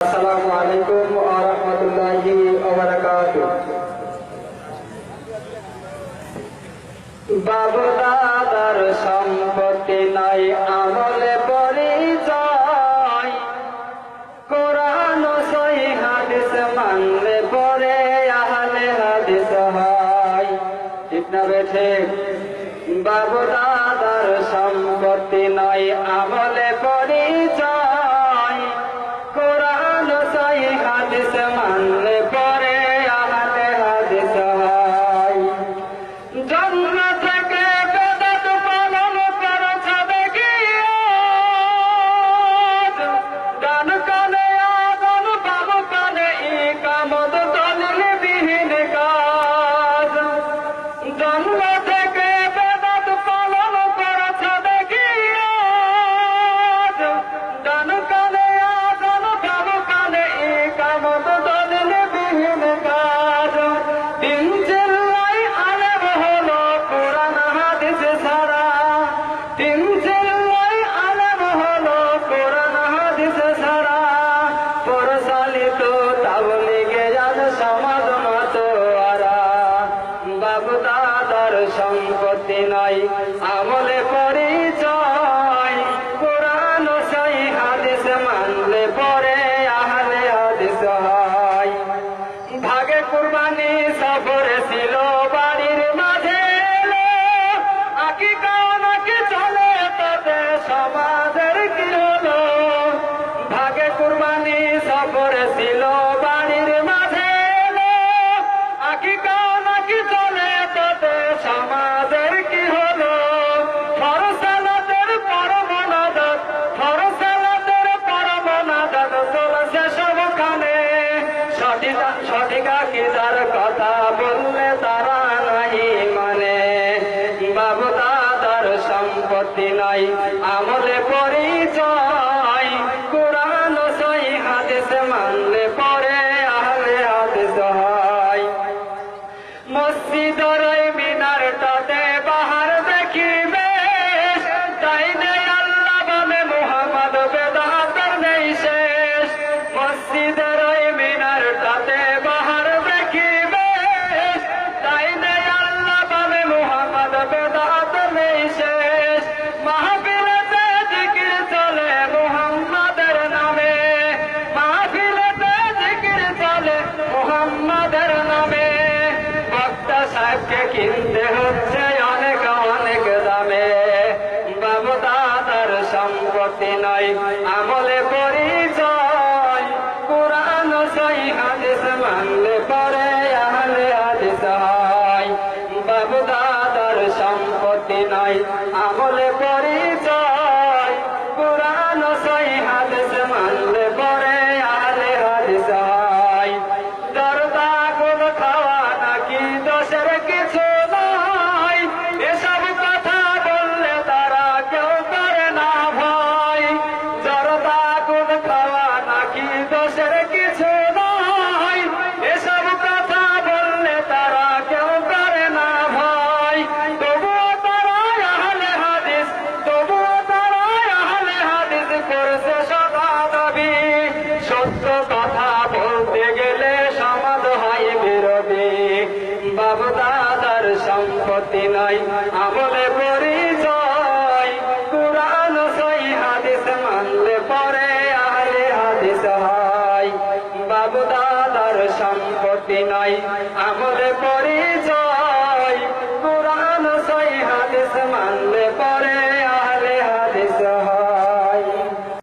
আসসালামু আলাইকুম ওয়া রাহমাতুল্লাহি ওয়া বারাকাতুহু। বাবু দাদার সম্পত্তি নাই, আমলে হয়। বাবু দাদার সম্পত্তি নাই, আমলে নাই আমলে পরিচয় কোরআন সাই হাদিস মানলে পরে আহলে হাদিস হয়। ভাগে কুরবানি সফরে ছিল বাড়ির মাঝে। আকি কানাকি চলে তাতে সমাজের কি হলো? ভাগে কুরবানি সফরে ছিল সঠিক আকিদার কথা বললে তারা নাই মানে। বাবু দাদার সম্পত্তি নাই, আমলে পরিচয়। কোরআন সই হাদিস মানলে পরে আহলে হাদিস হয়। মসজিদর মিনারটাতে বাহার দেখিবে তাই নেই আল্লাহ বলে মোহাম্মদ বেদাতের নেই শেষ। মসজিদের কিনতে হচ্ছে অনেক অনেক দামে। বাবু দাদার সম্পত্তি নয়, আমলে পরিচয়। কোরআন সই হাদিস মানলে পরে বাবু দাদার সম্পত্তি নাই আমলে মানলে পরে আহলে হাদিস হয়। সম্পত্তি আমলে পরিচয়।